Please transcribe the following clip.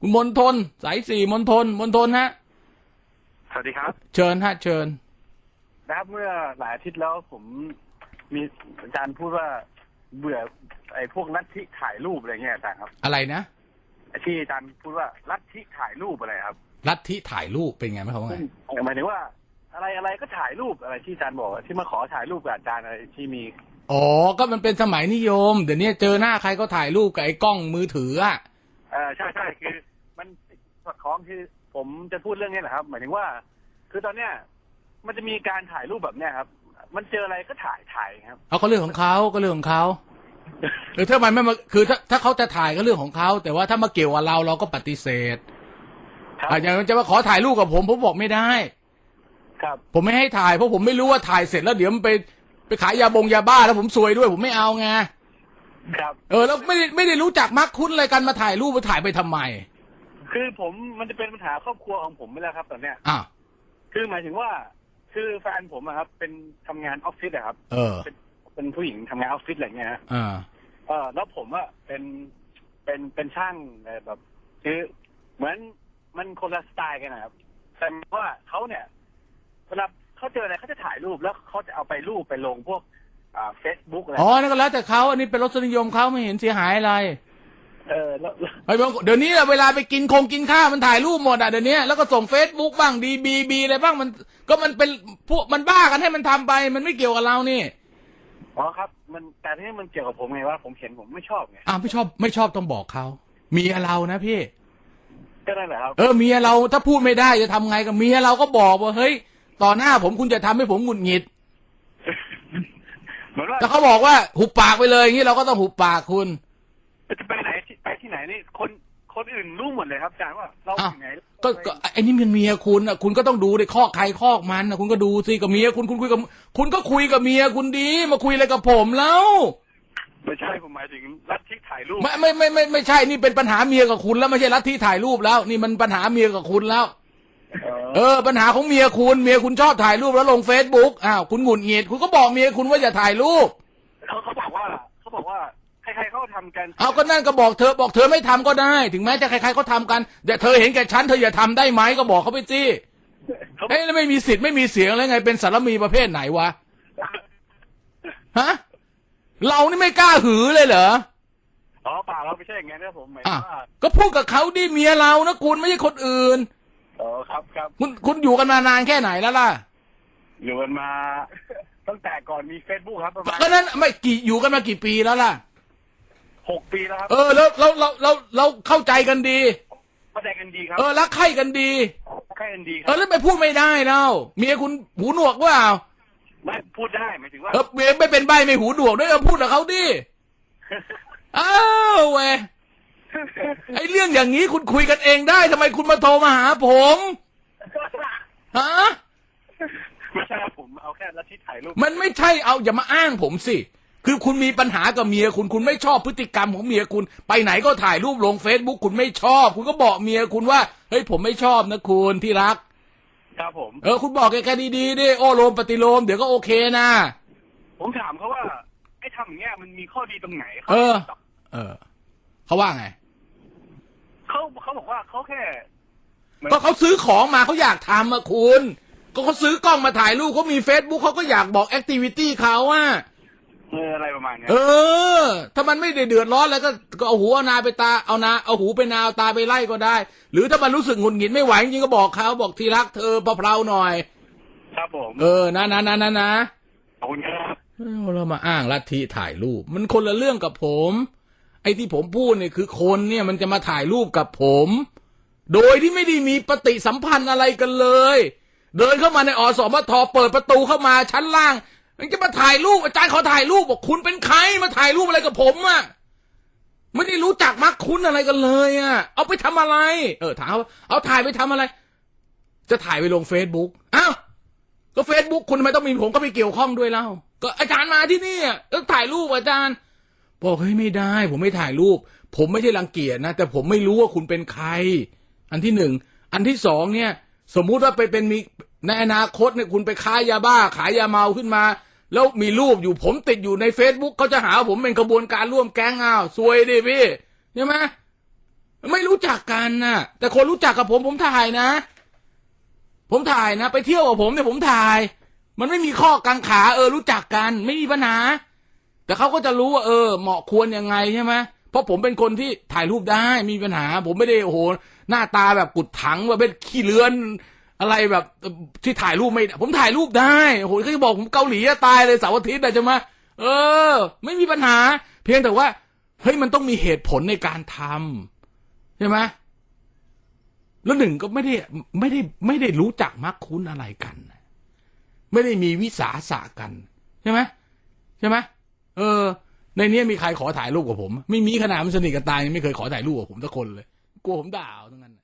คุณมนทน สายสี่มนทนมนทนฮะ สวัสดีครับ เชิญฮะ เชิญนะครับเมื่อหลายอาทิตย์แล้วผมมีอาจารย์พูดว่าเบื่อ ไอ้พวกลัทธิถ่ายรูปอะไรเงี้ยอาจารย์ครับ อะไรนะไอ้ที่อาจารย์พูดว่าลัทธิถ่ายรูปอะไรครับ ลัทธิถ่ายรูปเป็นไงไหมครับว่าไงหมายถึงว่า อะไรอะไรก็ถ่ายรูปอะไรที่อาจารย์บอกอะที่มาขอถ่ายรูปกับอาจารย์อะไรที่มีอ๋อ ก็มันเป็นสมัยนิยม เดี๋ยวนี้เจอหน้าใครก็ถ่ายรูปกับไอ้กล้องมือถืออะเออใช่ใช่คือ มันสอดคล้องคือผมจะพูดเรื่องนี้แหละครับ หมายถึงว่า คือตอนเนี้ยมันจะมีการถ่ายรูปแบบเนี้ยครับ มันเจออะไรก็ถ่ายถ่ายครับเอาก็เรื่องของเขาก็เรื่องของเขาหรือถ้ามันไม่มาคือถ้าถ้าเขาจะถ่ายก็เรื่องของเขาแต่ว่าถ้ามาเกี่ยวกับเราเราก็ปฏิเสธครับอะอย่างจะมาขอถ่ายรูปกับผมผมบอกไม่ได้ ครับ ผมไม่ให้ถ่ายเพราะผมไม่รู้ว่าถ่ายเสร็จแล้วเดี๋ยวมันไปไปขายยาบงยาบ้าแล้วผมซวยด้วย ผมไม่เอาไงครับ เออแล้วไม่ได้ไม่ได้รู้จักมักคุ้นอะไรกันมาถ่ายรูปมาถ่ายไปทำไม คือผมมันจะเป็นปัญหาครอบครัวของผมไปแล้วครับ ตอนเนี้ยอะคือหมายถึงว่า คือแฟนผมอะครับ เป็นทำงานออฟฟิศอะครับ เออ เป็นเป็นผู้หญิงทำงานออฟฟิศอะไรเงี้ยฮะอ่า เออแล้วผมอะเป็นเป็นเป็นช่างเอ่อแบบ คือเหมือนมันคนละสไตล์กันนะครับแต่ว่าเขาเนี่ยเวลาเขาเจออะไรเขาจะถ่ายรูปแล้วเขาจะเอาไปรูปไปลงพวกอ่าเฟซบุ๊กอะไร อ๋อนั่นก็แล้วแต่เขาอันนี้เป็นรสนิยมเขาไม่เห็นเสียหายอะไรเออ แล้วแล้วไอ้บางเดี๋ยวนี้อะเวลาไปกินคงกินข้าวมันถ่ายรูปหมดอะเดี๋ยวนี้แล้วก็ส่งเฟซบุ๊กบ้างดีบีบีอะไรบ้างมันก็มันเป็นพวกมันบ้ากันให้มันทำไป มันไม่เกี่ยวกับเรานี่อ๋อครับ มันแต่ที่มันเกี่ยวกับผมไงว่าผมเห็นผมไม่ชอบไงอ้าวไม่ชอบไม่ชอบต้องบอกเขาเมียเรานะพี่ก็นั่นแหละครับเออเมียเราถ้าพูดไม่ได้จะทำไงกับเมียเราก็บอกว่าเฮ้ยต่อหน้าผมคุณจะทำให้ผมหงุดหงิดเหมือนว่าแต่เขาบอกว่าหุบปากไปเลยอย่างนี้เราก็ต้องหุบปากคุณจะไปไหนที่ไปที่ไหนนี่ คนคนอื่นรู้หมดเลยครับอาจารย์ว่าเราอ้าวอยู่ไหนก็ก็ไอ้นี่มันเมียคุณอะคุณก็ต้องดูในข้อใครข้อมันนะคุณก็ดูสิกับเมียคุณคุณคุยกับคุณก็คุยกับเมียคุณดีมาคุยอะไรกับผมแล้ว ไม่ใช่ผมหมายถึงลัทธิถ่ายรูปไม่ไม่ไม่ไม่ไม่ใช่นี่เป็นปัญหาเมียกับคุณแล้วไม่ใช่ลัทธิถ่ายรูปแล้ว นี่มันปัญหาเมียกับคุณแล้ว เออเออปัญหาของเมียคุณเมียคุณชอบถ่ายรูปแล้วลงเฟซบุ๊กอ้าวคุณหงุดหงิดคุณก็บอกเมียคุณว่าอย่าถ่ายรูป เขาเขาบอกว่าเขาบอกว่า ใครๆเขาทำกันเอาก็นั่นก็บอกเธอบอกเธอไม่ทำก็ได้ ถึงแม้จะใครๆเขาทำกันแต่เธอเห็นแก่ฉันเธออย่าทำได้ไหมก็บอกเขาไปสิเขาเอ้ยแล้วไม่มีสิทธิ์ไม่มีเสียงแล้วไงเป็นสารมีประเภทไหนวะฮะเรานี่ไม่กล้าหือเลยเหรออ๋อเปล่าเราไม่ใช่อย่างนั้นนะผมหมายอะถึงว่าก็พูดกับเขาดิเมียเรานะคุณไม่ใช่คนอื่นอ๋อครับครับคุณคุณอยู่กันมานานแค่ไหนแล้วล่ะอยู่กันมาตั้งแต่ก่อนมีเฟซบุ๊กครับประมาณก็นั้นไม่กี่อยู่กันมากี่ปีแล้วล่ะ หกปีแล้วครับเออแล้วเราเราเราเราเข้าใจกันดีเข้าใจกันดีครับเออรักใคร่กันดี แค่กันดีคเอรัอบแล้วไปพูดไม่ได้เนาเมียคุณหูหนวกว่าไม่พูดได้หมายถึงว่า เออเมียไม่เป็นใบไม่หูหนวกด้วยเออพูดกับเขาดิอ้าวเว้ยไอ้เรื่องอย่างนี้คุณคุยกันเองได้ทำไมคุณมาโทรมาหาผมฮะ ไม่ใช่ครับผมเอาแค่ลัทธิถ่ายรูป มันไม่ใช่เอาอย่ามาอ้างผมสิ คือคุณมีปัญหากับเมียคุณคุณไม่ชอบพฤติกรรมของเมียคุณ ไปไหนก็ถ่ายรูปลงเฟซบุ๊กคุณไม่ชอบ คุณก็บอกเมียคุณว่าเฮ้ยผมไม่ชอบนะคุณที่รัก ครับผม เออคุณบอกแกๆดีๆดิโอ้โลมปฏิโลมเดี๋ยวก็โอเคนะ ผมถามเขาว่าไอ้ทำอย่างเงี้ยมันมีข้อดีตรงไหนเออ เออเขาว่าไงเขาเขาบอกว่าเขาแค่ก็เขาซื้อของมาเขาอยากทำอะคุณ ก็เขาซื้อกล้องมาถ่ายรูปเขามีเฟซบุ๊กเขาก็อยากบอกแอคทิวิตี้เขาอะ เอออะไรประมาณเนี้ยเออ ถ้ามันไม่ได้เดือดร้อนแล้วก็ก็เอาหูเอานาไปตาเอานาเอาหูไปนาเอาตาไปไล่ก็ได้ หรือถ้ามันรู้สึกหงุดหงิดไม่ไหวจริงๆก็บอกเขาบอกที่รักเธอเพลาๆหน่อย ครับผมเออนะนะนะนะนะขอบคุณครับเอ้าเรามาอ้างลัทธิถ่ายรูป มันคนละเรื่องกับผม ไอ้ที่ผมพูดเนี่ยคือคนเนี่ยมันจะมาถ่ายรูปกับผม โดยที่ไม่ได้มีปฏิสัมพันธ์อะไรกันเลย เดินเข้ามาในอสมทเปิดประตูเข้ามาชั้นล่าง มันจะมาถ่ายรูปอาจารย์เขาถ่ายรูปบอกคุณเป็นใครมาถ่ายรูปอะไรกับผมอะไม่ได้รู้จักมักคุ้นอะไรกันเลยอะ่ะ เอาไปทำอะไร เออถามว่าเอาถ่ายไปทำอะไร จะถ่ายไปลงเฟซบุ๊กอ้าวก็เฟซบุ๊กคุณทำไมต้องมีผมก็ไปเกี่ยวข้องด้วยเล่าก็อาจารย์มาที่นี่อะแล้วถ่ายรูปอาจารย์ บอกเฮ้ยไม่ได้ ผมไม่ถ่ายรูป ผมไม่ใช่รังเกียจนะแต่ผมไม่รู้ว่าคุณเป็นใคร อันที่หนึ่งอันที่สองเนี่ย สมมุติว่าไปเป็นมีในอนาคตเนี่ยคุณไปค้ายาบ้าขายยาเมาขึ้นมา แล้วมีรูปอยู่ผมติดอยู่ใน Facebook เขาจะหาผมเป็นกระบวนการร่วมแก๊งอ้าวซวยดิพี่ใช่ไหมไม่รู้จักกันนะแต่คนรู้จักกับผมผมถ่ายนะ ผมถ่ายนะ ไปเที่ยวกับผมเนี่ยผมถ่าย มันไม่มีข้อกังขาเออรู้จักกัน ไม่มีปัญหา แต่เขาก็จะรู้ว่าเออ เหมาะควรยังไงใช่ไหมเพราะผมเป็นคนที่ถ่ายรูปได้มมีปัญหา ผมไม่ได้โอ้โหหน้าตาแบบกุดถังว่าเป็นขี้เลือน อะไรแบบที่ถ่ายรูปไม่ ผมถ่ายรูปได้โอ้โหเขาจะบอกผมเกาหลีจะตายเลยเสาร์อาทิตย์อะจะมาเออ ไม่มีปัญหา เพียงแต่ว่าเฮ้ยมันต้องมีเหตุผลในการทำใช่ไหมแล้วหนึ่งก็ไม่ได้ไม่ได้ไม่ได้รู้จักมักคุ้นอะไรกัน ไม่ได้มีวิสาสะกันใช่ไหมใช่ไหมเออ ในนี้มีใครขอถ่ายรูปกับผม ไม่มีขนาดมันสนิทกันตายยังไม่เคยขอถ่ายรูปกับผมสักคนเลย กลัวผมด่าเอาทั้งนั้น